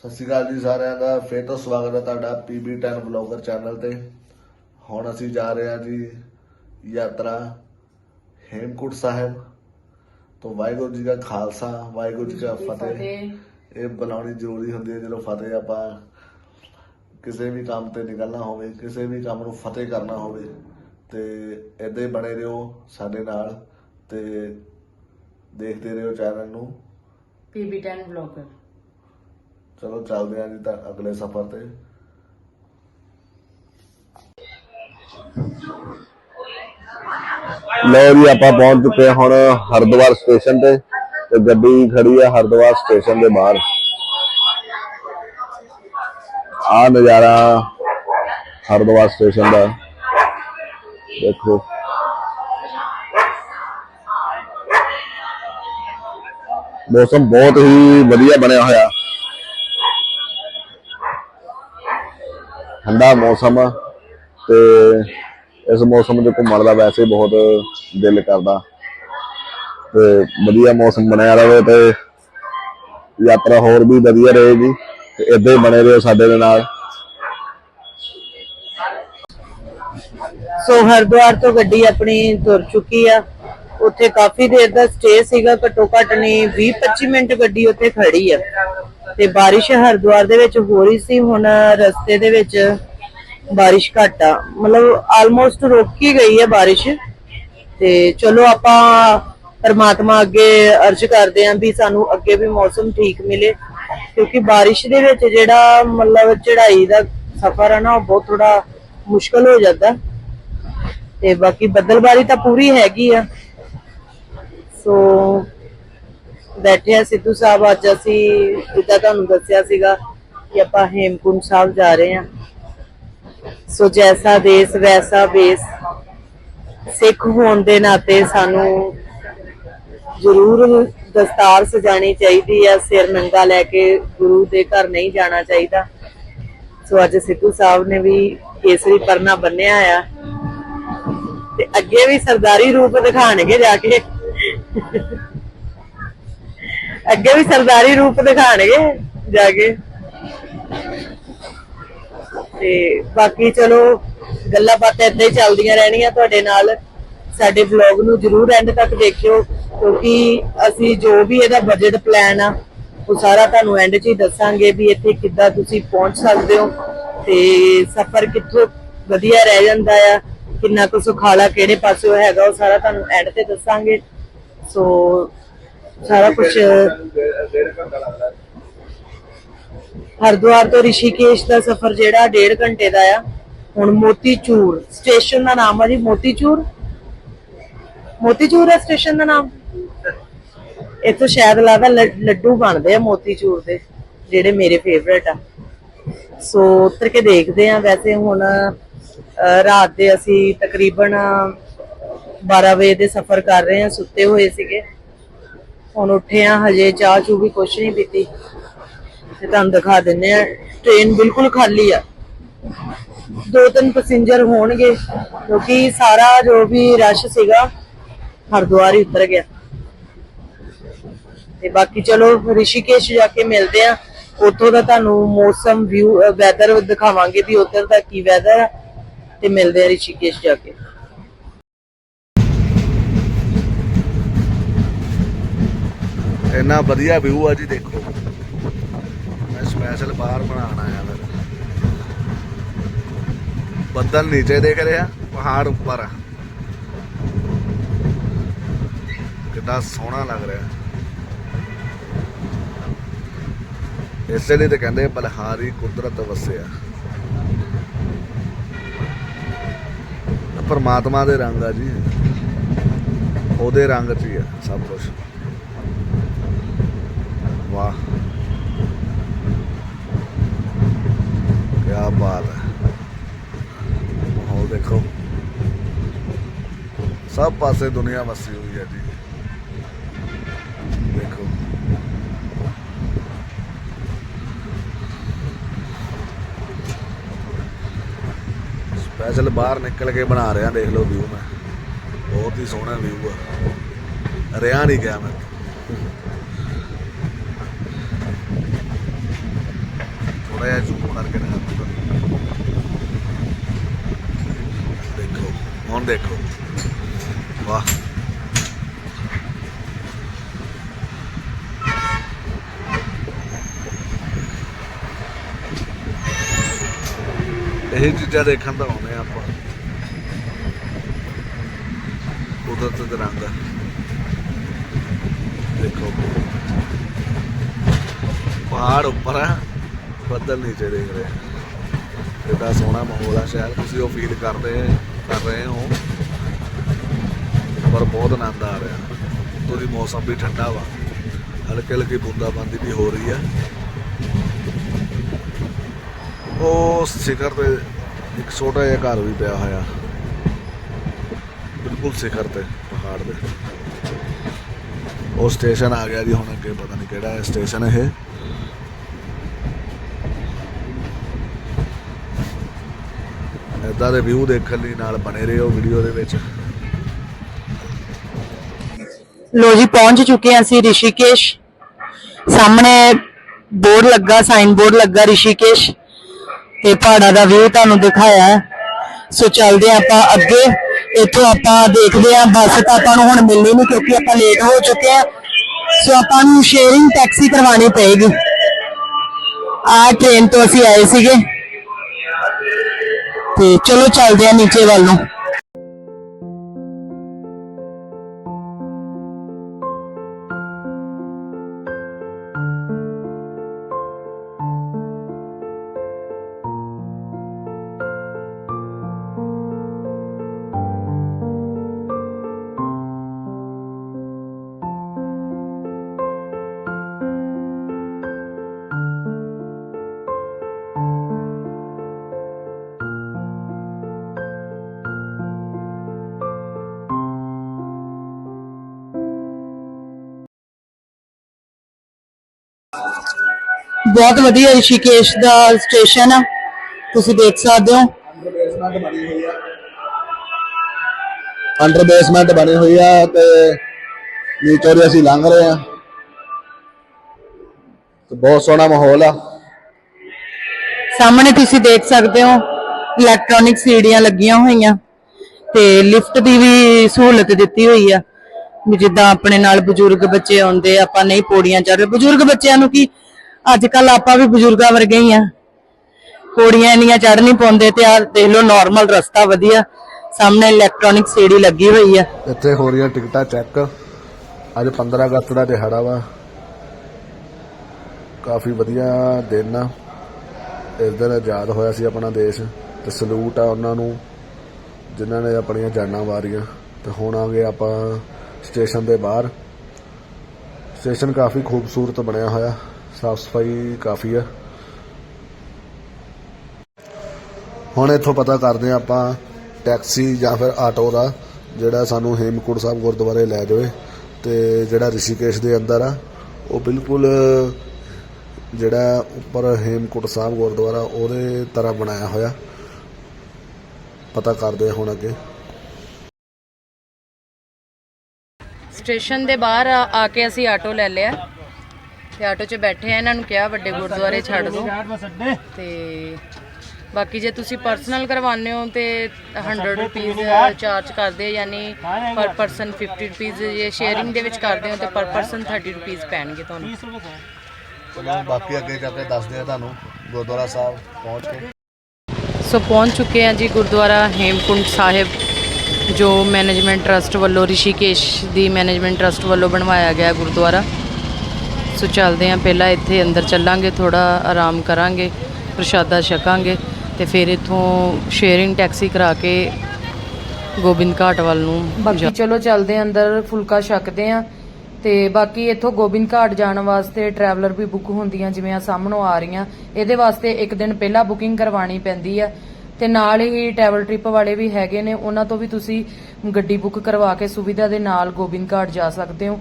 ਸਤਿ ਸ਼੍ਰੀ ਅਕਾਲ ਜੀ ਸਾਰਿਆਂ ਦਾ ਫੇਰ ਤੋਂ ਸਵਾਗਤ ਹੈ ਤੁਹਾਡਾ PB10 ਵਲੌਗਰ ਚੈਨਲ ਤੇ। ਹੁਣ ਅਸੀਂ ਜਾ ਰਹੇ ਹਾਂ ਜੀ ਯਾਤਰਾ ਹੇਮਕੁੰਟ ਸਾਹਿਬ ਤੋਂ ਵਾਹਿਗੁਰੂ ਜੀ ਦਾ ਖਾਲਸਾ ਵਾਹਿਗੁਰੂ ਜੀ ਦਾ ਫਤਿਹ। ਇਹ ਬੁਲਾਉਣੀ ਜ਼ਰੂਰੀ ਹੁੰਦੀ ਹੈ ਜਦੋਂ ਫਤਿਹ ਆਪਾਂ ਕਿਸੇ ਵੀ ਕੰਮ ਤੇ ਨਿਕਲਣਾ ਹੋਵੇ ਕਿਸੇ ਵੀ ਕੰਮ ਨੂੰ ਫਤਿਹ ਕਰਨਾ ਹੋਵੇ ਤੇ ਹੀ ਬਣੇ ਰਹੋ ਸਾਡੇ ਨਾਲ ਤੇ ਦੇਖਦੇ ਰਹੋ ਚੈਨਲ ਨੂੰ। PB10 blogger. ਚਲੋ ਚੱਲਦੇ ਹਾਂ ਜੀ ਤਾਂ ਅਗਲੇ ਸਫ਼ਰ ਤੇ। ਲਓ ਜੀ, ਆਪਾਂ ਪਹੁੰਚ ਚੁੱਕੇ ਹਾਂ ਹੁਣ ਹਰਿਦੁਆਰ ਸਟੇਸ਼ਨ ਤੇ ਤੇ ਗੱਡੀ ਖੜੀ ਆ ਹਰਿਦੁਆਰ ਸਟੇਸ਼ਨ ਦੇ ਬਾਹਰ। ਆ ਨਜ਼ਾਰਾ ਹਰਿਦੁਆਰ ਸਟੇਸ਼ਨ ਦਾ। ਦੇਖੋ। ਮੌਸਮ ਬਹੁਤ ਹੀ ਵਧੀਆ ਬਣਿਆ ਹੋਇਆ। ਠੰਡਾ ਮੌਸਮ ਆ ਤੇ ਇਸ ਮੌਸਮ 'ਚ ਘੁੰਮਣ ਦਾ ਵੈਸੇ ਹੀ ਬਹੁਤ ਦਿਲ ਕਰਦਾ। ਤੇ ਵਧੀਆ ਮੌਸਮ ਬਣਿਆ ਰਵੇ ਤੇ ਯਾਤਰਾ ਹੋਰ ਵੀ ਵਧੀਆ ਰਹੇਗੀ ਤੇ ਇਦਾਂ ਹੀ ਬਣੇ ਰਹੋ ਸਾਡੇ ਦੇ ਨਾਲ। ਸੋ ਹਰਿਦੁਆਰ ਤੋਂ ਗੱਡੀ ਆਪਣੀ ਤੁਰ ਚੁੱਕੀ ਆ। ਉੱਥੇ ਕਾਫੀ ਦੇਰ ਦਾ ਸਟੇ ਸੀਗਾ, ਘੱਟੋ ਘੱਟ ਨਹੀਂ 20 25 ਮਿੰਟ ਗੱਡੀ ਉੱਥੇ ਖੜੀ ਆ। ਤੇ ਬਾਰਿਸ਼ ਹਰਿਦੁਆਰ ਦੇ ਵਿੱਚ ਹੋ ਰਹੀ ਸੀ, ਹੁਣ ਰਸਤੇ ਦੇ ਵਿੱਚ ਬਾਰਿਸ਼ ਘੱਟ ਆ। ਮਤਲਬ ਆਲਮੋਸਟ ਰੁਕ ਹੀ ਗਈ ਹੈ ਬਾਰਿਸ਼। ਤੇ ਚਲੋ ਆਪਾਂ ਪਰਮਾਤਮਾ ਅੱਗੇ ਅਰਜ਼ ਕਰਦੇ ਆਂ ਵੀ ਸਾਨੂੰ ਅੱਗੇ ਵੀ ਮੌਸਮ ਠੀਕ ਮਿਲੇ, ਕਿਉਂਕਿ ਬਾਰਿਸ਼ ਦੇ ਵਿੱਚ ਜਿਹੜਾ ਮਤਲਬ ਚੜ੍ਹਾਈ ਦਾ ਸਫ਼ਰ ਹੈ ਨਾ, ਉਹ ਬਹੁਤ ਥੋੜਾ ਮੁਸ਼ਕਲ ਹੋ ਜਾਂਦਾ। ਤੇ ਬਾਕੀ ਬੱਦਲਬਾਰੀ ਤਾਂ ਪੂਰੀ ਹੈਗੀ ਆ। ਸੋ ਬੈਠੇ ਆ ਸਿੱਧੂ ਸਾਹਿਬ ਅੱਜ ਅਸੀਂ ਜਿੱਦਾਂ ਤੁਹਾਨੂੰ ਦੱਸਿਆ ਸੀਗਾ ਕਿ ਆਪਾਂ ਹੇਮਕੁੰਟ ਸਾਹਿਬ ਜਾ ਰਹੇ ਹਾਂ। ਸੋ ਜੈਸਾ ਦੇਸ, ਵੈਸਾ ਬੇਸ ਸਿੱਖ ਹੋਣ ਦੇ ਨਾਤੇ ਸਾਨੂੰ ਜ਼ਰੂਰ ਦਸਤਾਰ ਸਜਾਣੀ ਚਾਹੀਦੀ ਆ, ਸਿਰ ਨੰਗਾ ਲੈ ਕੇ ਗੁਰੂ ਦੇ ਘਰ ਨਹੀਂ ਜਾਣਾ ਚਾਹੀਦਾ। ਸੋ ਅੱਜ ਸਿੱਧੂ ਸਾਹਿਬ ਨੇ ਵੀ ਕੇਸਰੀ ਪਰਨਾ ਬੰਨਿਆ ਆ। ਤੇ ਅੱਗੇ ਵੀ ਸਰਦਾਰੀ ਰੂਪ ਦਿਖਾਣਗੇ ਜਾ ਕੇ। ਅੱਗੇ ਵੀ ਸਰਦਾਰੀ ਰੂਪ ਦਿਖਾਣਗੇ ਜਾ ਕੇ। ਤੇ ਬਾਕੀ ਚਲੋ, ਗੱਲਾਂ ਬਾਤਾਂ ਏਦਾਂ ਹੀ ਚੱਲਦੀਆਂ ਰਹਿਣੀਆਂ ਤੁਹਾਡੇ ਨਾਲ। ਸਾਡੇ ਵਲੌਗ ਨੂੰ ਜਰੂਰ ਐਂਡ ਤੱਕ ਦੇਖਿਓ, ਕਿਉਂਕਿ ਅਸੀਂ ਜੋ ਵੀ ਇਹਦਾ ਬਜਟ ਪਲਾਨ ਆ, ਉਹ ਸਾਰਾ ਤੁਹਾਨੂੰ ਐਂਡ 'ਚ ਹੀ ਦੱਸਾਂਗੇ ਵੀ ਇੱਥੇ ਕਿੱਦਾਂ ਤੁਸੀਂ ਪਹੁੰਚ ਸਕਦੇ ਹੋ ਤੇ ਸਫ਼ਰ ਕਿੱਥੋਂ ਵਧੀਆ ਰਹਿ ਜਾਂਦਾ ਆ, ਕਿੰਨਾ ਕੁ ਸੁਖਾਲਾ ਕਿਹੜੇ ਪਾਸੇ ਹੈਗਾ, ਉਹ ਸਾਰਾ ਤੁਹਾਨੂੰ ਐਂਡ ਤੇ ਦੱਸਾਂਗੇ। ਸੋ ਸਾਰਾ ਕੁਝ ਹਰਿਦੁਆਰ ਤੋਂ ਰਿਸ਼ੀਕੇਸ਼ ਦਾ ਸਫ਼ਰ ਜਿਹੜਾ ਡੇਢ ਘੰਟੇ ਦਾ ਆ। ਹੁਣ ਮੋਤੀਚੂਰ ਸਟੇਸ਼ਨ ਦਾ ਨਾਮ ਆ ਜੀ ਮੋਤੀਚੂਰ? ਮੋਤੀਚੂਰ ਹੈ ਸਟੇਸ਼ਨ ਦਾ ਨਾਮ? ਇੱਥੋਂ ਸ਼ਾਇਦ ਲੱਗਦਾ ਲੱਡੂ ਬਣਦੇ ਆ ਮੋਤੀਚੂਰ ਦੇ ਜਿਹੜੇ ਮੇਰੇ ਫੇਵਰੇਟ ਆ। ਸੋ ਉੱਤਰ ਕੇ ਦੇਖਦੇ ਆ ਵੈਸੇ ਹੁਣ ਰਾਤ ਦੇ ਅਸੀਂ ਤਕਰੀਬਨ 12 ਵਜੇ ਦੇ ਸਫ਼ਰ ਕਰ ਰਹੇ ਆ ਸੁੱਤੇ ਹੋਏ ਸੀਗੇ। ਹੁਣ ਉੱਠੇ ਆ, ਹਜੇ ਚਾਹ ਚੂ ਵੀ ਕੁਛ ਨਹੀਂ ਪੀਤੀ। ਤੇ ਤੁਹਾਨੂੰ ਦਿਖਾ ਦਿੰਨੇ ਆ ਟ੍ਰੇਨ ਬਿਲਕੁਲ ਖਾਲੀ ਆ। ਦੋ ਤਿੰਨ ਪੈਸੇਂਜਰ ਹੋਣਗੇ, ਕਿਉਂਕਿ ਸਾਰਾ ਜੋ ਵੀ ਰਸ਼ ਸੀਗਾ, ਹਰਿਦੁਆਰ ਹੀ ਉਤਰ ਗਿਆ। ਤੇ ਬਾਕੀ ਚਲੋ, ਰਿਸ਼ੀਕੇਸ਼ ਜਾ ਕੇ ਮਿਲਦੇ ਆ। ਉੱਥੋਂ ਦਾ ਤੁਹਾਨੂੰ ਮੌਸਮ ਵਿਊ ਵੈਦਰ ਦਿਖਾਵਾਂਗੇ ਵੀ ਉੱਧਰ ਦਾ ਕੀ ਵੈਦਰ ਆ। ਤੇ ਮਿਲਦੇ ਆ ਰਿਸ਼ੀਕੇਸ਼ ਜਾ ਕੇ। ਇੰਨਾ ਵਧੀਆ ਵਿਊ ਆ ਜੀ ਦੇਖੋ। ਮੈਂ ਸਪੈਸ਼ਲ ਬਾਹਰ ਬਣਾਉਣ ਆਇਆ ਫਿਰ। ਬੱਦਲ ਨੀਚੇ ਦੇਖ ਰਿਹਾ, ਪਹਾੜ ਉੱਪਰ। ਕਿੰਨਾ ਸੋਹਣਾ ਲੱਗ ਰਿਹਾ। ਇਸੇ ਲਈ ਤਾਂ ਕਹਿੰਦੇ ਬਲਹਾਰੀ ਕੁਦਰਤ ਵਸਿਆ। ਪਰਮਾਤਮਾ ਦੇ ਰੰਗ ਆ ਜੀ। ਉਹਦੇ ਰੰਗ 'ਚ ਹੀ ਆ ਸਭ ਕੁਝ ਵਾਹ। ਕੀ ਬਾਤ ਹੈ। ਮਾਹੌਲ ਦੇਖੋ। ਸਭ ਪਾਸੇ ਦੁਨੀਆ ਵਸੀ ਹੋਈ ਹੈ ਜੀ। ਦੇਖੋ। ਸਪੈਸ਼ਲ ਬਾਹਰ ਨਿਕਲ ਕੇ ਬਣਾ ਰਿਹਾ, ਦੇਖ ਲਓ ਵਿਊ ਮੈਂ। ਬਹੁਤ ਹੀ ਸੋਹਣਾ ਵਿਊ ਆ। ਰਿਆ ਨਹੀਂ ਗਿਆ ਮੈਂ। ਥੋੜਾ ਜਿਹਾ ਜ਼ੂਮ ਕਰਕੇ ਦਿਖਾਉਂਦਾ ਦੇਖੋ, ਹੁਣ ਦੇਖੋ। ਵਾਹ। ਇਹ ਚੀਜ਼ਾਂ ਦੇਖਣ ਦਾ ਆਉਂਦੇ ਆ ਆਪਾਂ। ਕੁਦਰਤ ਦੇ ਰੰਗ। ਦੇਖੋ। ਪਹਾੜ ਉੱਪਰ ਆ। ਬੱਦਲ ਨਹੀਂ ਦੇਖ ਰਹੇ ਆ। ਕਿੰਨਾ ਸੋਹਣਾ ਮਾਹੌਲ ਆ ਸ਼ਾਇਦ, ਤੁਸੀਂ ਉਹ ਫੀਲ ਕਰਦੇ ਕਰ ਰਹੇ ਹੋ। ਪਰ ਬਹੁਤ ਆਨੰਦ ਆ ਰਿਹਾ। ਤੁਸੀਂ ਮੌਸਮ ਵੀ ਠੰਡਾ ਵਾ। ਹਲਕੇ ਹਲਕੀ ਬੂੰਦਾਬਾਂਦੀ ਵੀ ਹੋ ਰਹੀ ਆ। ਉਹ ਸਿਖਰ ਤੇ ਇੱਕ ਛੋਟਾ ਜਿਹਾ ਘਰ ਵੀ ਪਿਆ ਹੋਇਆ। ਬਿਲਕੁਲ ਸਿਖਰ ਤੇ, ਪਹਾੜ ਦੇ ਉਹ ਸਟੇਸ਼ਨ ਆ ਗਿਆ ਜੀ, ਹੁਣ ਅੱਗੇ ਪਤਾ ਨਹੀਂ ਕਿਹੜਾ ਹੈ ਸਟੇਸ਼ਨ ਇਹ। ਦੇ ਵਿਊ ਦੇਖਣ ਲਈ ਨਾਲ ਬਣੇ ਰਹੋ ਵੀਡੀਓ ਦੇ ਵਿੱਚ। ਲੋ ਜੀ, ਪਹੁੰਚ ਚੁੱਕੇ ਹਾਂ ਅਸੀਂ ਰਿਸ਼ੀਕੇਸ਼। ਸਾਹਮਣੇ ਬੋਰਡ ਲੱਗਾ ਸਾਈਨ ਬੋਰਡ ਲੱਗਾ ਰਿਸ਼ੀਕੇਸ਼। ਤੇ ਪਹਾੜਾਂ ਦਾ ਵਿਊ ਤੁਹਾਨੂੰ ਦਿਖਾਇਆ ਸੋ ਚੱਲਦੇ ਹਾਂ ਆਪਾਂ ਅੱਗੇ। ਇੱਥੋਂ ਆਪਾਂ ਦੇਖਦੇ ਹਾਂ, ਬੱਸ ਤਾਂ ਆਪਾਂ ਨੂੰ ਹੁਣ ਮਿਲਣੀ ਨਹੀਂ ਕਿਉਂਕਿ ਆਪਾਂ ਲੇਟ ਹੋ ਚੁੱਕੇ ਹਾਂ। ਸੋ ਆਪਾਂ ਨੂੰ ਸ਼ੇਅਰਿੰਗ ਟੈਕਸੀ ਕਰਵਾਉਣੀ ਪਏਗੀ। ਆ ਟ੍ਰੇਨ ਤੋਂ ਅਸੀਂ ਆਏ ਸੀਗੇ। ਤੇ ਚਲੋ ਚੱਲਦੇ ਆ ਨੀਚੇ ਵੱਲ ਨੂੰ। ਬਹੁਤ ਵਧੀਆ ਰਿਸ਼ੀਕੇਸ਼ ਦਾ ਸਟੇਸ਼ਨ ਆ। ਤੁਸੀਂ ਦੇਖ ਸਕਦੇ ਹੋ। ਅੰਡਰ ਬੇਸਮੈਂਟ ਬਣੀ ਹੋਈ ਆ ਤੇ ਨੀਚੋਂ ਅਸੀਂ ਲੰਘ ਰਹੇ ਆ। ਤੇ ਬਹੁਤ ਸੋਹਣਾ ਮਾਹੌਲ ਆ। ਸਾਹਮਣੇ ਤੁਸੀਂ ਦੇਖ ਸਕਦੇ ਹੋ ਇਲੈਕਟ੍ਰੋਨਿਕ ਸੀੜੀਆਂ ਲੱਗੀਆਂ ਹੋਈਆਂ ਤੇ ਲਿਫਟ ਦੀ ਵੀ ਸਹੂਲਤ ਦਿੱਤੀ ਹੋਈ ਆ। ਜਿੱਦਾਂ ਆਪਣੇ ਨਾਲ ਬਜ਼ੁਰਗ ਬੱਚੇ ਆਉਂਦੇ ਆਪਾਂ ਨਹੀਂ ਪੌੜੀਆਂ ਚੜ੍ਹ ਬਜ਼ੁਰਗ ਬੱਚਿਆਂ ਨੂੰ ਕੀ ਅੱਜ ਕੱਲ ਆਪਾਂ ਵੀ ਬਜ਼ੁਰਗਾਂ ਵਰਗੇ ਹੀ ਆ। ਪੌੜੀਆਂ ਇੰਨੀਆਂ ਚੜ੍ਹ ਨਹੀਂ ਪਾਉਂਦੇ ਤੇ ਆ ਦੇਖ ਲਓ ਨਾਰਮਲ ਰਸਤਾ ਵਧੀਆ। ਸਾਹਮਣੇ ਇਲੈਕਟ੍ਰੋਨਿਕ ਸੀੜੀ ਲੱਗੀ ਹੋਈ ਆ। ਇੱਥੇ ਹੋ ਰਹੀਆਂ ਟਿਕਟਾਂ ਚੈੱਕ ਅੱਜ 15 ਅਗਸਤ ਦਾ ਦਿਹਾੜਾ ਵਾ। ਕਾਫੀ ਵਧੀਆ ਦਿਨ ਆ। ਇਸ ਦਿਨ ਆਜ਼ਾਦ ਹੋਇਆ ਸੀ ਆਪਣਾ ਦੇਸ਼ ਤੇ ਸਲੂਟ ਆ ਉਹਨਾਂ ਨੂੰ, ਜਿਨ੍ਹਾਂ ਨੇ ਆਪਣੀਆਂ ਜਾਨਾਂ ਵਾਰੀਆਂ। ਤੇ ਹੁਣ ਆ ਗਏ ਆਪਾਂ ਸਟੇਸ਼ਨ ਦੇ ਬਾਹਰ। ਸਟੇਸ਼ਨ ਕਾਫੀ ਖੂਬਸੂਰਤ ਬਣਿਆ ਹੋਇਆ। ਸਾਫ਼ ਸਫ਼ਾਈ ਕਾਫੀ ਆ। ਹੁਣ ਇੱਥੋਂ ਪਤਾ ਕਰਦੇ ਆ ਆਪਾਂ ਟੈਕਸੀ ਜਾਂ ਫਿਰ ਆਟੋ ਦਾ, ਜਿਹੜਾ ਸਾਨੂੰ ਹੇਮਕੁੰਟ ਸਾਹਿਬ ਗੁਰਦੁਆਰੇ ਲੈ ਜਾਵੇ ਤੇ ਜਿਹੜਾ ਰਿਸ਼ੀਕੇਸ਼ ਦੇ ਅੰਦਰ ਆ, ਉਹ ਬਿਲਕੁਲ ਜਿਹੜਾ ਉੱਪਰ ਹੇਮਕੁੰਟ ਸਾਹਿਬ ਗੁਰਦੁਆਰਾ, ਉਹਦੇ ਤਰ੍ਹਾਂ ਬਣਾਇਆ ਹੋਇਆ। ਪਤਾ ਕਰਦੇ ਹੁਣ ਅੱਗੇ। ਸਟੇਸ਼ਨ ਦੇ ਬਾਹਰ ਆ ਕੇ ਅਸੀਂ ਆਟੋ ਲੈ ਲਿਆ। ਤੇ ਆਟੋ 'ਚ ਬੈਠੇ ਆ ਇਹਨਾਂ ਨੂੰ ਕਿਹਾ ਵੱਡੇ ਗੁਰਦੁਆਰੇ ਛੱਡ ਦਿਓ ਤੇ ਬਾਕੀ ਜੇ ਤੁਸੀਂ ਪਰਸਨਲ ਕਰਵਾਉਂਦੇ ਹੋ ਤੇ 100 ਰੁਪੀਸ ਚਾਰਜ ਕਰਦੇ ਆ, ਯਾਨੀ ਪਰ ਪਰਸਨ 50 ਰੁਪੀਸ ਜੇ ਸ਼ੇਅਰਿੰਗ ਦੇ ਵਿੱਚ ਕਰਦੇ ਹੋ ਤੇ ਪਰ ਪਰਸਨ 30 ਰੁਪੀਸ ਪੈਣਗੇ ਤੁਹਾਨੂੰ। ਚਲੋ ਬਾਕੀ ਅੱਗੇ ਜਾ ਕੇ ਦੱਸਦੇ ਆ ਤੁਹਾਨੂੰ ਗੁਰਦੁਆਰਾ ਸਾਹਿਬ ਪਹੁੰਚ ਕੇ। ਸੋ ਪਹੁੰਚ ਚੁੱਕੇ ਹਾਂ ਜੀ ਗੁਰਦੁਆਰਾ ਹੇਮਕੁੰਟ ਸਾਹਿਬ ਜੋ ਮੈਨੇਜਮੈਂਟ ਟਰਸਟ ਵੱਲੋਂ ਰਿਸ਼ੀਕੇਸ਼ ਦੀ ਮੈਨੇਜਮੈਂਟ ਟਰਸਟ ਵੱਲੋਂ ਬਣਵਾਇਆ ਗਿਆ ਗੁਰਦੁਆਰਾ। ਸੋ ਚੱਲਦੇ ਹਾਂ ਪਹਿਲਾਂ ਇੱਥੇ ਅੰਦਰ ਚੱਲਾਂਗੇ ਥੋੜਾ ਆਰਾਮ ਕਰਾਂਗੇ ਪ੍ਰਸ਼ਾਦਾ ਛਕਾਂਗੇ ਤੇ ਫਿਰ ਇੱਥੋਂ ਸ਼ੇਅਰਿੰਗ ਟੈਕਸੀ ਕਰਾ ਕੇ ਗੋਬਿੰਦ ਘਾਟ ਵੱਲ ਨੂੰ ਬਾਕੀ ਚਲੋ ਚੱਲਦੇ ਹਾਂ ਅੰਦਰ ਫੁਲਕਾ ਛਕਦੇ ਹਾਂ ਤੇ ਬਾਕੀ ਇੱਥੋਂ ਗੋਬਿੰਦ ਘਾਟ ਜਾਣ ਵਾਸਤੇ ਟਰੈਵਲਰ ਵੀ ਬੁੱਕ ਹੁੰਦੀਆਂ ਜਿਵੇਂ ਆ ਸਾਹਮਣੋਂ ਆ ਰਹੀਆਂ। ਇਹਦੇ ਵਾਸਤੇ ਇੱਕ ਦਿਨ ਪਹਿਲਾਂ ਬੁਕਿੰਗ ਕਰਵਾਉਣੀ ਪੈਂਦੀ ਆ ਤੇ ਨਾਲ ਹੀ ਟਰੈਵਲ ਟ੍ਰਿਪ ਵਾਲੇ ਵੀ ਹੈਗੇ ਨੇ ਉਹਨਾਂ ਤੋਂ ਵੀ ਤੁਸੀਂ ਗੱਡੀ ਬੁੱਕ ਕਰਵਾ ਕੇ ਸੁਵਿਧਾ ਦੇ ਨਾਲ ਗੋਬਿੰਦ ਘਾਟ ਜਾ ਸਕਦੇ ਹੋ।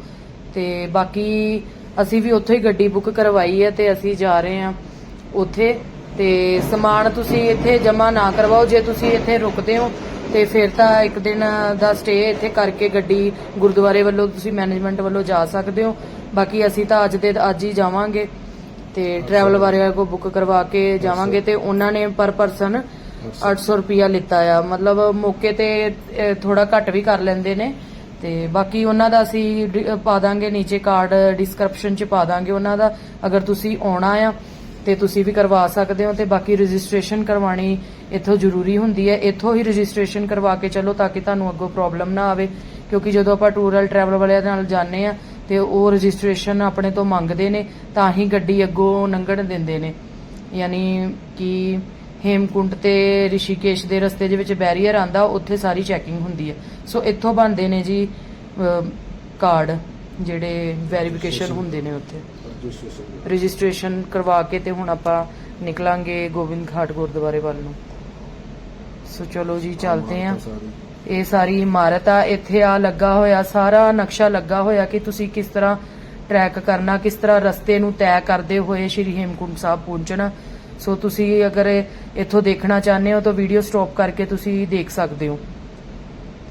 ਤੇ ਬਾਕੀ ਅਸੀਂ ਵੀ ਉੱਥੋਂ ਹੀ ਗੱਡੀ ਬੁੱਕ ਕਰਵਾਈ ਹੈ ਤੇ ਅਸੀਂ ਜਾ ਰਹੇ ਹਾਂ ਉੱਥੇ ਤੇ ਸਮਾਨ ਤੁਸੀਂ ਇੱਥੇ ਜਮ੍ਹਾਂ ਨਾ ਕਰਵਾਓ ਜੇ ਤੁਸੀਂ ਇੱਥੇ ਰੁਕਦੇ ਹੋ ਤੇ ਫਿਰ ਤਾਂ ਇੱਕ ਦਿਨ ਦਾ ਸਟੇ ਇੱਥੇ ਕਰਕੇ ਗੱਡੀ ਗੁਰਦੁਆਰੇ ਵੱਲੋਂ ਤੁਸੀਂ ਮੈਨੇਜਮੈਂਟ ਵੱਲੋਂ ਜਾ ਸਕਦੇ ਹੋ। ਬਾਕੀ ਅਸੀਂ ਤਾਂ ਅੱਜ ਦੇ ਅੱਜ ਹੀ ਜਾਵਾਂਗੇ ਤੇ ਟਰੈਵਲ ਵਾਲਿਆਂ ਕੋ ਬੁੱਕ ਕਰਵਾ ਕੇ ਜਾਵਾਂਗੇ ਤੇ ਉਹਨਾਂ ਨੇ ਪਰ ਪਰਸਨ 800 ਰੁਪਿਆ ਲਿੱਤਾ ਆ। ਮਤਲਬ ਮੌਕੇ ਤੇ ਥੋੜਾ ਘੱਟ ਵੀ ਕਰ ਲੈਂਦੇ ਨੇ। ਤੇ ਬਾਕੀ ਉਹਨਾਂ ਦਾ ਅਸੀਂ ਡਿ- ਪਾ ਦਾਂਗੇ, ਨੀਚੇ ਕਾਰਡ ਡਿਸਕ੍ਰਿਪਸ਼ਨ ਚ ਪਾ ਦਾਂਗੇ ਉਹਨਾਂ ਦਾ। ਅਗਰ ਤੁਸੀਂ ਆਉਣਾ ਆ ਤੇ ਤੁਸੀਂ ਵੀ ਕਰਵਾ ਸਕਦੇ ਹੋ ਤੇ ਬਾਕੀ ਰਜਿਸਟ੍ਰੇਸ਼ਨ ਕਰਵਾਣੀ ਇੱਥੋਂ ਜ਼ਰੂਰੀ ਹੁੰਦੀ ਹੈ। ਇੱਥੋਂ ਹੀ ਰਜਿਸਟ੍ਰੇਸ਼ਨ ਕਰਵਾ ਕੇ ਚੱਲੋ ਤਾਂ ਕਿ ਤੁਹਾਨੂੰ ਅੱਗੋਂ ਪ੍ਰੋਬਲਮ ਨਾ ਆਵੇ। ਕਿਉਂਕਿ ਜਦੋਂ ਆਪਾਂ ਟੂਰਲ ਟਰੈਵਲ ਵਾਲਿਆਂ ਨਾਲ ਜਾਂਦੇ ਆ ਤੇ ਉਹ ਰਜਿਸਟ੍ਰੇਸ਼ਨ ਆਪਣੇ ਤੋਂ ਮੰਗਦੇ ਨੇ, ਤਾਂ ਹੀ ਗੱਡੀ ਅੱਗੋਂ ਲੰਘਣ ਦਿੰਦੇ ਨੇ। ਯਾਨੀ ਕਿ ਹੇਮਕੁੰਟ ਤੇ ਰਿਸ਼ੀਕੇਸ਼ ਦੇ ਰਸਤੇ ਦੇ ਵਿੱਚ ਬੈਰੀਅਰ ਆਂਦਾ ਉੱਥੇ ਸਾਰੀ ਚੈਕਿੰਗ ਹੁੰਦੀ ਹੈ। ਸੋ ਇੱਥੋਂ ਬਣਦੇ ਨੇ ਜੀ ਕਾਰਡ ਜਿਹੜੇ ਵੈਰੀਫਿਕੇਸ਼ਨ ਹੁੰਦੇ ਨੇ ਉੱਥੇ। ਰਜਿਸਟ੍ਰੇਸ਼ਨ ਕਰਵਾ ਕੇ ਤੇ ਹੁਣ ਆਪਾਂ ਨਿਕਲਾਂਗੇ ਗੋਬਿੰਦ ਘਾਟ ਗੁਰਦੁਆਰੇ ਵੱਲ ਨੂੰ। ਸੋ ਚਲੋ ਜੀ ਚੱਲਦੇ ਆਂ ਇਹ ਸਾਰੀ ਇਮਾਰਤ ਆ ਇੱਥੇ ਆ ਲੱਗਾ ਹੋਇਆ ਸਾਰਾ ਨਕਸ਼ਾ ਲੱਗਾ ਹੋਇਆ ਕਿ ਤੁਸੀਂ ਕਿਸ ਤਰ੍ਹਾਂ ਟਰੈਕ ਕਰਨਾ ਕਿਸ ਤਰ੍ਹਾਂ ਰਸਤੇ ਨੂੰ ਤੈਅ ਕਰਦੇ ਹੋਏ ਸ਼੍ਰੀ ਹੇਮਕੁੰਟ ਸਾਹਿਬ ਪਹੁੰਚਣਾ। ਸੋ ਤੁਸੀਂ ਅਗਰ ਇੱਥੋਂ ਦੇਖਣਾ ਚਾਹੁੰਦੇ ਹੋ ਤਾਂ ਵੀਡੀਓ ਸਟਾਪ ਕਰਕੇ ਤੁਸੀਂ ਦੇਖ ਸਕਦੇ ਹੋ।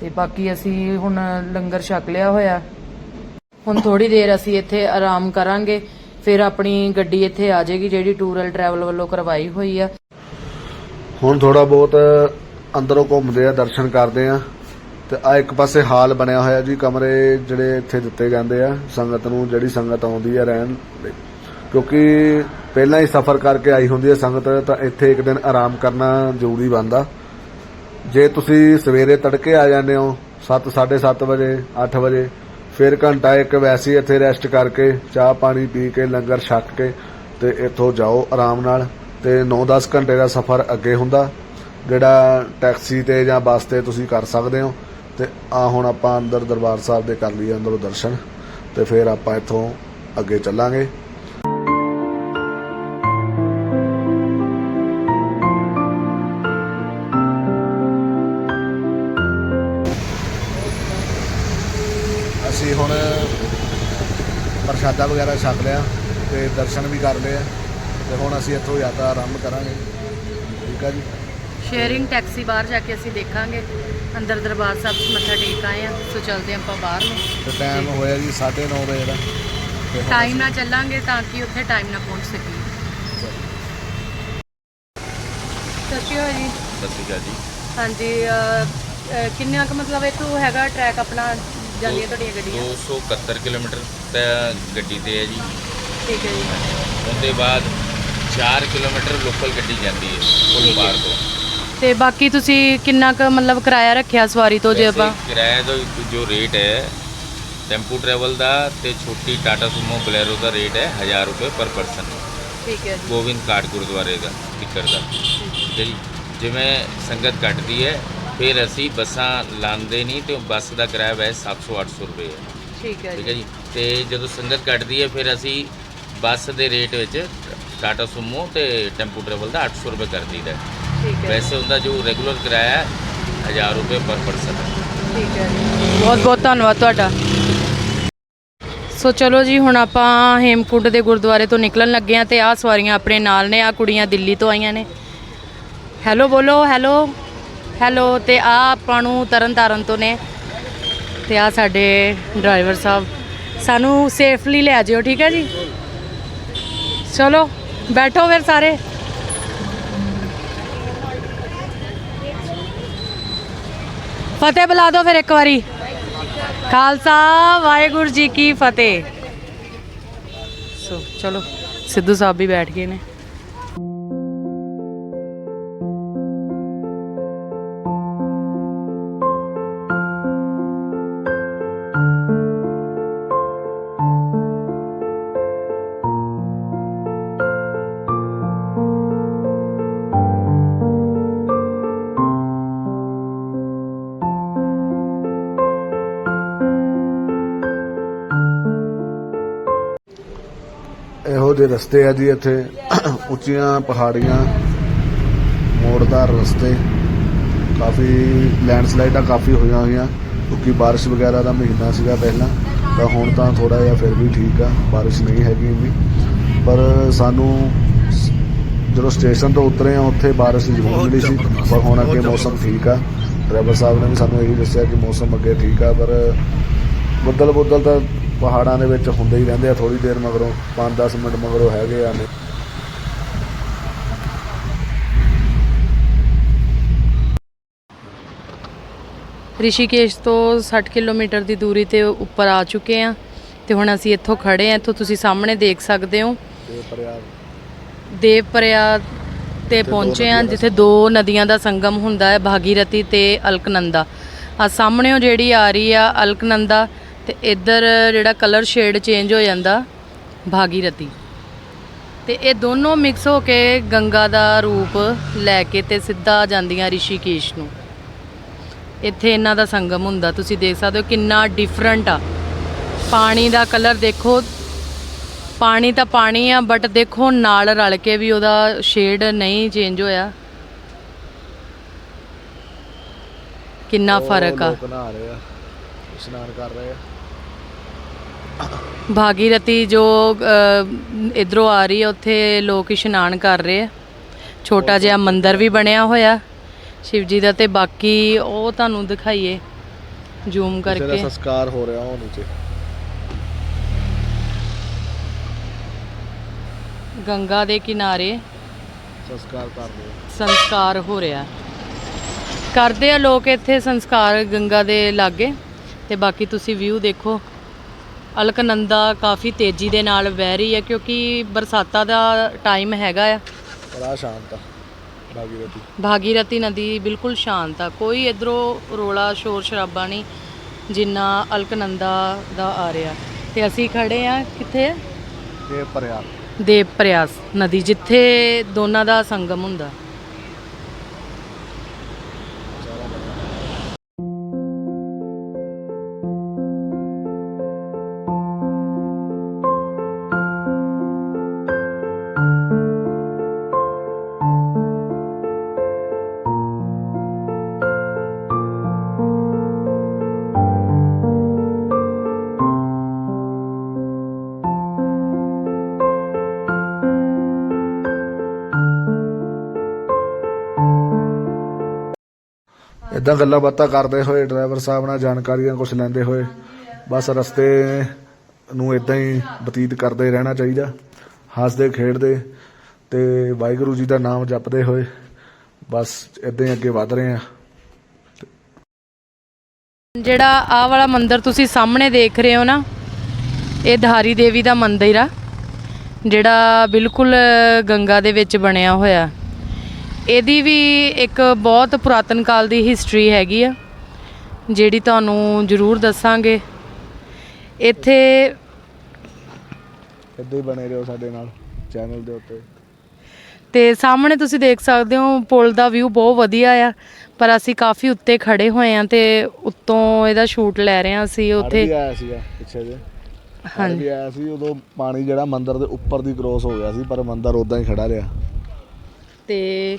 ਤੇ ਬਾਕੀ ਅਸੀਂ ਹੁਣ ਲੰਗਰ ਛਕ ਲਿਆ ਹੋਇਆ। ਹੁਣ ਥੋੜੀ ਦੇਰ ਅਸੀਂ ਇੱਥੇ ਆਰਾਮ ਕਰਾਂਗੇ। ਫਿਰ ਆਪਣੀ ਗੱਡੀ ਇੱਥੇ ਆ ਜਾਏਗੀ ਜਿਹੜੀ ਟੂਰਲ ਟਰੈਵਲ ਵੱਲੋਂ ਕਰਵਾਈ ਹੋਈ ਆ। ਹੁਣ ਥੋੜਾ ਬਹੁਤ ਅੰਦਰੋਂ ਘੁੰਮਦੇ ਆ, ਦਰਸ਼ਨ ਕਰਦੇ ਆ। ਤੇ ਆ ਇੱਕ ਪਾਸੇ ਹਾਲ ਬਣਿਆ ਹੋਇਆ ਜੀ, ਕਮਰੇ ਜਿਹੜੇ ਇੱਥੇ ਦਿੱਤੇ ਜਾਂਦੇ ਆ। ਸੰਗਤ ਨੂੰ ਜਿਹੜੀ ਸੰਗਤ ਆਉਂਦੀ ਆ ਰਹਿਣ ਲਈ। ਕਿਉਂਕਿ ਪਹਿਲਾਂ ਹੀ ਸਫ਼ਰ ਕਰਕੇ ਆਈ ਹੁੰਦੀ ਹੈ ਸੰਗਤ, ਤਾਂ ਇੱਥੇ ਇੱਕ ਦਿਨ ਆਰਾਮ ਕਰਨਾ ਜ਼ਰੂਰੀ ਬਣਦਾ। ਜੇ ਤੁਸੀਂ ਸਵੇਰੇ ਤੜਕੇ ਆ ਜਾਂਦੇ ਹੋ 7 7:30 ਵਜੇ 8 ਵਜੇ, ਫਿਰ ਘੰਟਾ ਇੱਕ ਵੈਸੇ ਇੱਥੇ ਰੈਸਟ ਕਰਕੇ ਚਾਹ ਪਾਣੀ ਪੀ ਕੇ, ਲੰਗਰ ਛਕ ਕੇ ਤੇ ਇੱਥੋਂ ਜਾਓ ਆਰਾਮ ਨਾਲ। ਤੇ 9-10 ਘੰਟੇ ਦਾ ਸਫ਼ਰ ਅੱਗੇ ਹੁੰਦਾ, ਜਿਹੜਾ ਟੈਕਸੀ ਤੇ ਜਾਂ ਬੱਸ ਤੇ ਤੁਸੀਂ ਕਰ ਸਕਦੇ ਹੋ। ਤੇ ਆ ਹੁਣ ਆਪਾਂ ਅੰਦਰ ਦਰਬਾਰ ਸਾਹਿਬ ਦੇ ਕਰ ਲਈਏ ਅੰਦਰੋਂ ਦਰਸ਼ਨ, ਤੇ ਫਿਰ ਆਪਾਂ ਇੱਥੋਂ ਅੱਗੇ ਚੱਲਾਂਗੇ। ਪ੍ਰਸ਼ਾਦਾ ਵਗੈਰਾ ਛਕ ਲਿਆ ਤੇ ਦਰਸ਼ਨ ਵੀ ਕਰ ਲਏ ਆ ਤੇ ਹੁਣ ਅਸੀਂ ਇੱਥੋਂ ਯਾਤਰਾ ਆਰੰਭ ਕਰਾਂਗੇ। ਠੀਕ ਆ ਜੀ? ਸ਼ੇਅਰਿੰਗ ਟੈਕਸੀ ਬਾਹਰ ਜਾ ਕੇ ਅਸੀਂ ਦੇਖਾਂਗੇ। ਅੰਦਰ ਦਰਬਾਰ ਸਾਹਿਬ 'ਚ ਮੱਥਾ ਟੇਕ ਆਏ ਆ। ਸੋ ਚੱਲਦੇ ਆਪਾਂ ਬਾਹਰ ਨੂੰ। ਤੇ ਟਾਈਮ ਹੋਇਆ ਜੀ 9:30 ਵਜੇ ਦਾ। ਤੇ ਹੁਣ ਟਾਈਮ ਨਾਲ ਚੱਲਾਂਗੇ ਤਾਂ ਕਿ ਉੱਥੇ ਟਾਈਮ ਨਾਲ ਪਹੁੰਚ ਸਕੀਏ। ਸਤਿ ਸ਼੍ਰੀ ਅਕਾਲ ਜੀ। ਸਤਿ ਸ਼੍ਰੀ ਅਕਾਲ ਜੀ। ਹਾਂਜੀ ਅਹ, ਅਹ, ਕਿੰਨਾ ਕੁ ਮਤਲਬ ਇੱਥੋਂ ਹੈਗਾ ਟਰੈਕ ਆਪਣਾ ਜਾਂਦੀਆਂ ਤੁਹਾਡੀਆਂ ਗੱਡੀਆਂ? 271 ਕਿਲੋਮੀਟਰ ਤਾਂ ਗੱਡੀ ਤੇ ਹੈ ਜੀ। ਠੀਕ ਹੈ ਜੀ। ਉਹਦੇ ਬਾਅਦ 4 ਕਿਲੋਮੀਟਰ ਲੋਕਲ ਗੱਡੀ ਜਾਂਦੀ ਹੈ ਠੀਕ ਹੈ। ਫੁੱਲਬਾਰ ਤੋਂ। ਤੇ ਬਾਕੀ ਤੁਸੀਂ ਕਿੰਨਾ ਕੁ ਮਤਲਬ ਕਿਰਾਇਆ ਰੱਖਿਆ ਸਵਾਰੀ ਤੋਂ ਜੇ ਵੈਸੇ ਆਪਾਂ? ਕਿਰਾਏ ਦਾ ਜੋ ਰੇਟ ਹੈ ਟੈਂਪੂ ਟਰੈਵਲ ਦਾ ਤੇ ਛੋਟੀ ਟਾਟਾ ਸੁਮੋ ਬਲੈਰੋ ਦਾ ਰੇਟ ਹੈ 1000 ਰੁਪਏ ਪਰ ਪਰਸਨ ਠੀਕ ਹੈ ਜੀ। ਗੋਬਿੰਦ ਘਾਟ ਗੁਰਦੁਆਰੇ ਦਾ ਟਿਕਟ ਦਾ। ਠੀਕ ਹੈ ਜੀ। ਜਿਵੇਂ ਸੰਗਤ ਘਟਦੀ ਹੈ ਫਿਰ ਅਸੀਂ ਬੱਸਾਂ ਲਾਉਂਦੇ ਨਹੀਂ ਤੇ ਬੱਸ ਦਾ ਕਿਰਾਇਆ ਵੈਸੇ 700 800 ਰੁਪਏ ਹੈ। ਠੀਕ ਹੈ ਠੀਕ ਹੈ ਜੀ। ਜੀ? ਤੇ ਜਦੋਂ ਸੰਗਤ ਘਟਦੀ ਹੈ ਫਿਰ ਅਸੀਂ ਬੱਸ ਦੇ ਰੇਟ ਵਿੱਚ ਟਾਟਾ ਸੁਮੋ ਤੇ ਟੈਂਪੂ ਟਰੈਵਲ ਦਾ 800 ਰੁਪਏ ਕਰ ਦਈਦਾ ਹੈ। ਠੀਕ ਹੈ। ਵੈਸੇ ਉਹਦਾ ਜੋ ਰੈਗੂਲਰ ਕਿਰਾਇਆ ਹੈ 1000 ਰੁਪਏ ਪਰ ਪਰਸਨ ਹੈ। ਠੀਕ ਹੈ ਜੀ। ਬਹੁਤ ਬਹੁਤ ਧੰਨਵਾਦ ਤੁਹਾਡਾ। ਸੋ ਚਲੋ ਜੀ ਹੁਣ ਆਪਾਂ ਹੇਮਕੁੰਟ ਦੇ ਗੁਰਦੁਆਰੇ ਤੋਂ ਨਿਕਲਣ ਲੱਗੇ ਆ ਤੇ ਆਹ ਸਵਾਰੀਆਂ ਆਪਣੇ ਨਾਲ ਨੇ ਆ ਕੁੜੀਆਂ ਦਿੱਲੀ ਤੋਂ ਆਈਆਂ ਨੇ। ਹੈਲੋ ਬੋਲੋ ਹੈਲੋ। ਹੈਲੋ ਤੇ ਆ ਆਪਾਂ ਨੂੰ ਤਰਨ ਤਾਰਨ ਤੋਂ ਨੇ ਤੇ ਆ ਸਾਡੇ ਡਰਾਈਵਰ ਸਾਹਿਬ। ਸਾਨੂੰ ਸੇਫਲੀ ਲੈ ਜਿਓ, ਠੀਕ ਹੈ ਜੀ? ਚਲੋ, ਬੈਠੋ ਫਿਰ ਸਾਰੇ। ਫਤਿਹ ਬੁਲਾ ਦਿਓ ਫਿਰ ਇੱਕ ਵਾਰੀ। ਖਾਲਸਾ, ਵਾਹਿਗੁਰੂ ਜੀ ਕੀ ਫਤਿਹ। ਸੋ, ਚਲੋ, ਸਿੱਧੂ ਸਾਹਿਬ ਵੀ ਬੈਠ ਗਏ ਨੇ। ਇਹੋ ਜਿਹੇ ਰਸਤੇ ਆ ਜੀ ਇੱਥੇ, ਉੱਚੀਆਂ ਪਹਾੜੀਆਂ, ਮੋੜਦਾਰ ਰਸਤੇ, ਕਾਫੀ ਲੈਂਡਸਲਾਈਡਾਂ ਕਾਫੀ ਹੋਈਆਂ ਹੋਈਆਂ। ਕਿਉਂਕਿ ਬਾਰਿਸ਼ ਵਗੈਰਾ ਦਾ ਮਹੀਨਾ ਸੀਗਾ ਪਹਿਲਾਂ, ਤਾਂ ਹੁਣ ਤਾਂ ਥੋੜਾ ਜਿਹਾ ਫਿਰ ਵੀ ਠੀਕ ਆ, ਬਾਰਿਸ਼ ਨਹੀਂ ਹੈਗੀ ਇੰਨੀ। ਪਰ ਸਾਨੂੰ ਸ- ਜਦੋਂ ਸਟੇਸ਼ਨ ਤੋਂ ਉਤਰੇ ਆ, ਉੱਥੇ ਬਾਰਿਸ਼ ਜ਼ਰੂਰ ਮਿਲੀ ਸੀ, ਪਰ ਹੁਣ ਅੱਗੇ ਮੌਸਮ ਠੀਕ ਆ। ਡਰਾਈਵਰ ਸਾਹਿਬ ਨੇ ਵੀ ਸਾਨੂੰ ਇਹੀ ਦੱਸਿਆ ਕਿ ਮੌਸਮ ਅੱਗੇ ਠੀਕ ਆ, ਪਰ ਬੱਦਲ ਬੱਦਲ ਤਾਂ ਪਹਾੜਾਂ ਦੇ ਵਿੱਚ ਹੁੰਦੇ ਹੀ ਰਹਿੰਦੇ ਆ ਥੋੜੀ ਦੇਰ ਮਗਰੋਂ 5-10 ਮਿੰਟ ਮਗਰੋਂ ਹੈਗੇ ਆ ਨੇ। ਰਿਸ਼ੀਕੇਸ਼ ਤੋਂ 60 ਕਿਲੋਮੀਟਰ ਦੀ ਦੂਰੀ ਤੇ ਉੱਪਰ ਆ ਚੁੱਕੇ ਆ ਤੇ ਹੁਣ ਅਸੀਂ ਇੱਥੋਂ ਖੜੇ ਆ ਇੱਥੋਂ ਤੁਸੀਂ ਸਾਹਮਣੇ ਦੇਖ ਸਕਦੇ ਹੋ। ਪਰਿਆਰ ਦੇਵਪਰਿਆ ਤੇ ਪਹੁੰਚੇ ਆ ਜਿੱਥੇ ਦੋ ਨਦੀਆਂ ਦਾ ਸੰਗਮ ਹੁੰਦਾ ਹੈ ਭਾਗੀਰਥੀ ਤੇ ਅਲਕਨੰਦਾ। ਆ ਸਾਹਮਣੇੋਂ ਜਿਹੜੀ ਆ ਰਹੀ ਆ ਅਲਕਨੰਦਾ ਤੇ ਇੱਧਰ ਜਿਹੜਾ ਕਲਰ ਸ਼ੇਡ ਚੇਂਜ ਹੋ ਜਾਂਦਾ ਭਾਗੀਰਥੀ। ਤੇ ਇਹ ਦੋਨੋਂ ਮਿਕਸ ਹੋ ਕੇ ਗੰਗਾ ਦਾ ਰੂਪ ਲੈ ਕੇ ਤੇ ਸਿੱਧਾ ਜਾਂਦੀਆਂ ਰਿਸ਼ੀਕੇਸ਼ ਨੂੰ। ਇੱਥੇ ਇਹਨਾਂ ਦਾ ਸੰਗਮ ਹੁੰਦਾ ਤੁਸੀਂ ਦੇਖ ਸਕਦੇ ਹੋ ਕਿੰਨਾ ਡਿਫਰੈਂਟ ਆ। ਪਾਣੀ ਦਾ ਕਲਰ ਦੇਖੋ ਪਾਣੀ ਤਾਂ ਪਾਣੀ ਆ ਬਟ ਦੇਖੋ ਨਾਲ ਰਲ ਕੇ ਵੀ ਉਹਦਾ ਸ਼ੇਡ ਨਹੀਂ ਚੇਂਜ ਹੋਇਆ। ਕਿੰਨਾ ਫ਼ਰਕ ਆ। ਲੋਕ ਨਹਾ ਰਹੇ ਆ ਇਸ਼ਨਾਨ ਕਰ ਰਹੇ ਆ। ਭਾਗੀਰਥੀ ਜੋ ਇਧਰੋਂ ਆ ਰਹੀ ਹੈ ਉੱਥੇ ਲੋਕ ਇਸ਼ਨਾਨ ਕਰ ਰਹੇ ਆ ਛੋਟਾ ਜਿਹਾ ਮੰਦਿਰ ਵੀ ਬਣਿਆ ਹੋਇਆ ਸ਼ਿਵ ਜੀ ਦਾ ਤੇ ਬਾਕੀ ਉਹ ਤੁਹਾਨੂੰ ਦਿਖਾਈਏ ਜ਼ੂਮ ਕਰਕੇ ਸੰਸਕਾਰ ਹੋ ਰਿਹਾ ਉਹ ਨੀਚੇ ਗੰਗਾ ਦੇ ਕਿਨਾਰੇ ਸੰਸਕਾਰ ਕਰ ਰਹੇ ਸੰਸਕਾਰ ਹੋ ਰਿਹਾ ਕਰਦੇ ਆ ਲੋਕ ਇੱਥੇ ਸੰਸਕਾਰ ਗੰਗਾ ਦੇ ਲਾਗੇ ਤੇ ਬਾਕੀ ਤੁਸੀਂ ਵਿਊ ਦੇਖੋ ਅਲਕਨੰਦਾ ਕਾਫੀ ਤੇਜ਼ੀ ਦੇ ਨਾਲ ਵਹਿ ਰਹੀ ਹੈ ਕਿਉਂਕਿ ਬਰਸਾਤਾਂ ਦਾ ਟਾਈਮ ਹੈਗਾ ਆ। ਬੜਾ ਸ਼ਾਂਤ ਆ ਭਾਗੀਰਥੀ। ਭਾਗੀਰਥੀ ਨਦੀ ਬਿਲਕੁਲ ਸ਼ਾਂਤ ਆ। ਕੋਈ ਇਧਰੋਂ ਰੋਲਾ ਸ਼ੋਰ ਸ਼ਰਾਬਾ ਨਹੀਂ ਜਿੰਨਾ ਅਲਕਨੰਦਾ ਦਾ ਆ ਰਿਹਾ। ਤੇ ਅਸੀਂ ਖੜੇ ਆ ਕਿੱਥੇ? ਇਹ ਪਰਿਆਰ ਦੇਵ ਪ੍ਰਯਾਸ ਨਦੀ ਜਿੱਥੇ ਦੋਨਾਂ ਦਾ ਸੰਗਮ ਹੁੰਦਾ। ਇਦਾਂ ਗੱਲਾਂ ਬਾਤਾਂ ਕਰਦੇ ਹੋਏ, ਡਰਾਈਵਰ ਸਾਹਿਬ ਨਾਲ ਜਾਣਕਾਰੀਆਂ ਕੁਝ ਲੈਂਦੇ ਹੋਏ, ਬਸ ਰਸਤੇ ਨੂੰ ਇਦਾਂ ਹੀ ਬਤੀਤ ਕਰਦੇ ਰਹਿਣਾ ਚਾਹੀਦਾ। ਹੱਸਦੇ, ਖੇਡਦੇ ਤੇ ਵਾਹਿਗੁਰੂ ਜੀ ਦਾ ਨਾਮ ਜਪਦੇ ਹੋਏ ਬਸ ਇਦਾਂ ਹੀ ਅੱਗੇ ਵਧ ਰਹੇ ਆ ਜਿਹੜਾ ਆਹ ਵਾਲਾ ਮੰਦਿਰ ਤੁਸੀਂ ਸਾਹਮਣੇ ਦੇਖ ਰਹੇ ਹੋ ਨਾ, ਇਹ ਧਾਰੀ ਦੇਵੀ ਦਾ ਮੰਦਿਰ ਆ, ਜਿਹੜਾ ਬਿਲਕੁਲ ਗੰਗਾ ਦੇ ਵਿੱਚ ਬਣਿਆ ਹੋਇਆ। ਇਹਦੀ ਵੀ ਇੱਕ ਬਹੁਤ ਪੁਰਾਤਨ ਕਾਲ ਦੀ ਹਿਸਟਰੀ ਹੈਗੀ ਆ ਜਿਹੜੀ ਤੁਹਾਨੂੰ ਜ਼ਰੂਰ ਦੱਸਾਂਗੇ। ਇੱਥੇ ਇਦਾਂ ਹੀ ਬਣੇ ਰਹੋ ਸਾਡੇ ਨਾਲ ਚੈਨਲ ਦੇ ਉੱਤੇ। ਤੇ ਸਾਹਮਣੇ ਤੁਸੀਂ ਦੇਖ ਸਕਦੇ ਹੋ ਪੁਲ ਦਾ ਵਿਊ ਬਹੁਤ ਵਧੀਆ ਆ ਪਰ ਅਸੀਂ ਕਾਫੀ ਉੱਤੇ ਖੜੇ ਹੋਏ ਆ ਤੇ ਉੱਤੋਂ ਇਹਦਾ ਸ਼ੂਟ ਲੈ ਰਹੇ ਆ ਅਸੀਂ ਹੜ੍ਹ ਵੀ ਉੱਥੇ ਆਇਆ ਸੀਗਾ ਪਿੱਛੇ ਜੇ। ਹੜ੍ਹ ਹਾਂਜੀ। ਵੀ ਆਇਆ ਸੀ ਉਦੋਂ ਪਾਣੀ ਜਿਹੜਾ ਮੰਦਿਰ ਦੇ ਉੱਪਰ ਦੀ ਕ੍ਰੋਸ ਹੋ ਗਿਆ ਸੀ ਪਰ ਮੰਦਿਰ ਉਦਾਂ ਹੀ ਖੜਾ ਰਿਹਾ। ਤੇ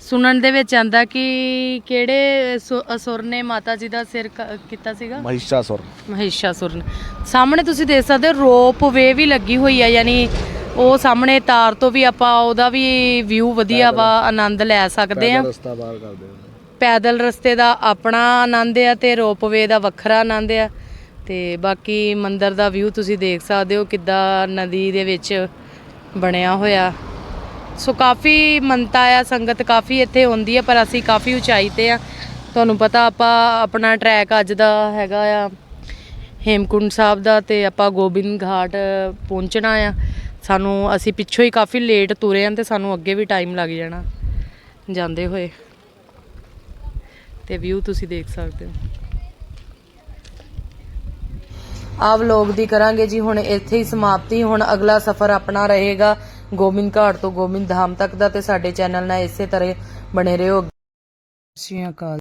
ਸੁਣਨ ਦੇ ਵਿੱਚ ਆਂਦਾ ਕਿ ਕਿਹੜੇ ਸੁ- ਅਸੁਰ ਨੇ ਮਾਤਾ ਜੀ ਦਾ ਸਿਰ ਕ- ਕੀਤਾ ਸੀਗਾ? ਮਹਿਸ਼ਾਸੁਰ। ਮਹੇਸ਼ਾਸੁਰ। ਨੇ ਸਾਹਮਣੇ ਤੁਸੀਂ ਦੇਖ ਸਕਦੇ ਹੋ ਰੋਪ ਵੇ ਵੀ ਲੱਗੀ ਹੋਈ ਆ ਯਾਨੀ ਉਹ ਸਾਹਮਣੇ ਤਾਰ ਤੋਂ ਵੀ ਆਪਾਂ ਉਹਦਾ ਵੀ ਵਿਊ ਵਧੀਆ ਵਾ ਆਨੰਦ ਲੈ ਸਕਦੇ ਆ ਰਸਤਾ ਬਾਹਰ ਪੈਦਲ ਰਸਤੇ ਦਾ ਆਪਣਾ ਆਨੰਦ ਆ ਤੇ ਰੋਪਵੇ ਦਾ ਵੱਖਰਾ ਆਨੰਦ ਆ। ਤੇ ਬਾਕੀ ਮੰਦਿਰ ਦਾ ਵਿਊ ਤੁਸੀਂ ਦੇਖ ਸਕਦੇ ਹੋ ਕਿੱਦਾਂ ਨਦੀ ਦੇ ਵਿੱਚ ਬਣਿਆ ਹੋਇਆ। ਸੋ ਕਾਫੀ ਮੰਨਤਾ ਆ, ਸੰਗਤ ਕਾਫੀ ਇੱਥੇ ਹੁੰਦੀ ਆ, ਪਰ ਅਸੀਂ ਕਾਫੀ ਉਚਾਈ ਤੇ ਆ। ਤੁਹਾਨੂੰ ਪਤਾ ਆਪਾਂ ਆਪਣਾ ਟਰੈਕ ਅੱਜ ਦਾ ਹੈਗਾ ਆ ਹੇਮਕੁੰਡ ਸਾਹਿਬ ਦਾ ਤੇ ਆਪਾਂ ਗੋਬਿੰਦ ਘਾਟ ਪਹੁੰਚਣਾ ਆ। ਸਾਨੂੰ, ਅਸੀਂ ਪਿੱਛੋਂ ਹੀ ਕਾਫੀ ਲੇਟ ਤੁਰੇ ਆਂ ਤੇ ਸਾਨੂੰ ਅੱਗੇ ਵੀ ਟਾਈਮ ਲੱਗ ਜਾਣਾ, ਜਾਂਦੇ ਹੋਏ। ਤੇ ਵਿਊ ਤੁਸੀਂ ਦੇਖ ਸਕਦੇ ਹੋ। ਆ ਵਲੋਗ ਦੀ ਕਰਾਂਗੇ ਜੀ, ਹੁਣ ਇੱਥੇ ਹੀ ਸਮਾਪਤੀ, ਹੁਣ ਅਗਲਾ ਸਫ਼ਰ ਆਪਣਾ ਰਹੇਗਾ। ਗੋਬਿੰਦ ਘਾਟ ਤੋਂ ਗੋਬਿੰਦ ਧਾਮ ਤੱਕ ਦਾ ਤੇ ਸਾਡੇ ਚੈਨਲ ਨਾਲ ਇਸੇ ਤਰ੍ਹਾਂ ਬਣੇ ਰਹੋ। ਸ੍ਰੀ ਅਕਾਲ।